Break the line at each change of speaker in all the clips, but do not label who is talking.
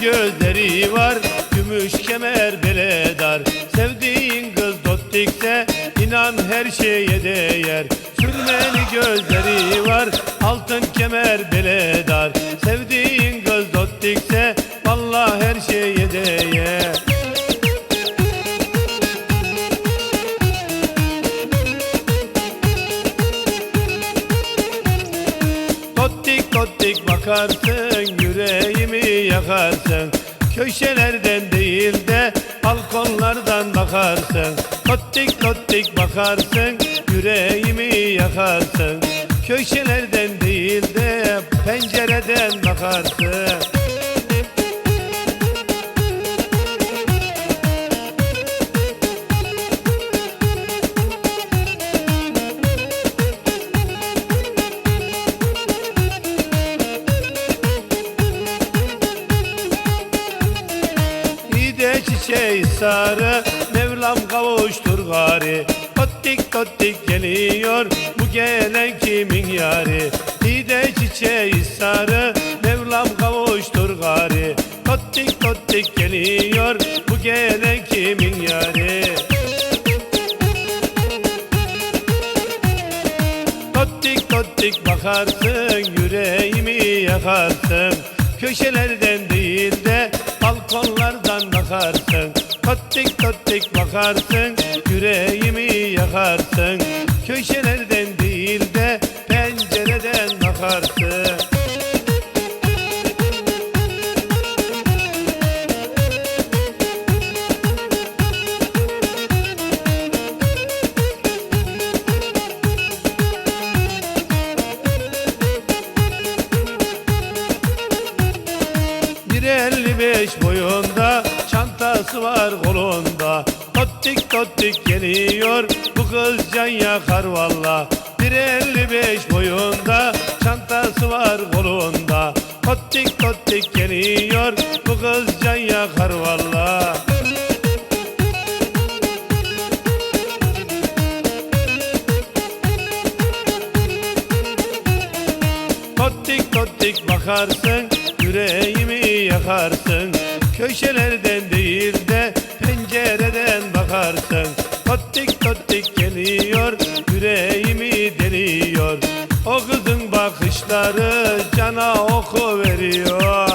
gözleri var Gümüş kemer beledar Sevdiğin kız dostikse inan her şeye değer. Sürmeli gözleri var Altın kemer beledar Tottik tottik bakarsın yüreğimi yakarsın. Köşelerden değil de balkonlardan bakarsın. Tottik tottik bakarsın yüreğimi yakarsın. Köşelerden değil de pencereden bakarsın İde çiçeği sarı. Mevlam kavuştur gari. Tottik tottik geliyor Bu gelen kimin yari? İde çiçeği sarı. Mevlam kavuştur gari. Tottik tottik geliyor Bu gelen kimin yari? Tottik tottik bakarsın yüreğimi yakarsın. Köşelerden değil de balkonlardan bakarsın Tottik tottik bakarsın yüreğimi yakarsın. Köşelerden değil de pencereden bakarsın. Bir 55 boyunda çantası var kolunda. Tottik tottik geliyor bu kız can yakar valla. Bir 55 boyunda çantası var kolunda. Tottik tottik geliyor bu kız can yakar valla. Tottik tottik bakarsın yüreğimi yakarsın. Köşelerden bakışları cana oku veriyor.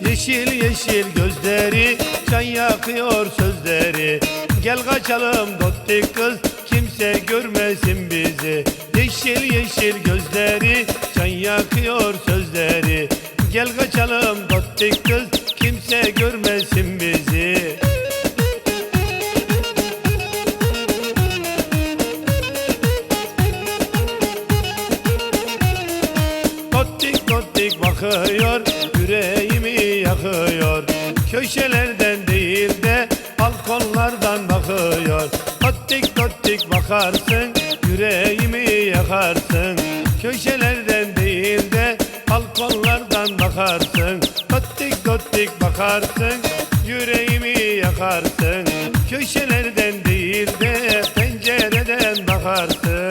Yeşil yeşil gözleri Can yakıyor kaçalım dottik kız Kimse görmesin bizi. Yeşil yeşil gözleri Can yakıyor sözleri. Gel kaçalım dottik kız Kimse görmesin bizi. Tottik tottik bakıyor Yüreğimi yakıyor. Köşelerden değil de Balkonlardan bakıyor Tottik tottik bakarsın Yüreğimi yakarsın. Köşelerden değil de Balkonlardan bakarsın. Tottik tottik bakarsın Yüreğimi yakarsın. Köşelerden değil de Pencereden bakarsın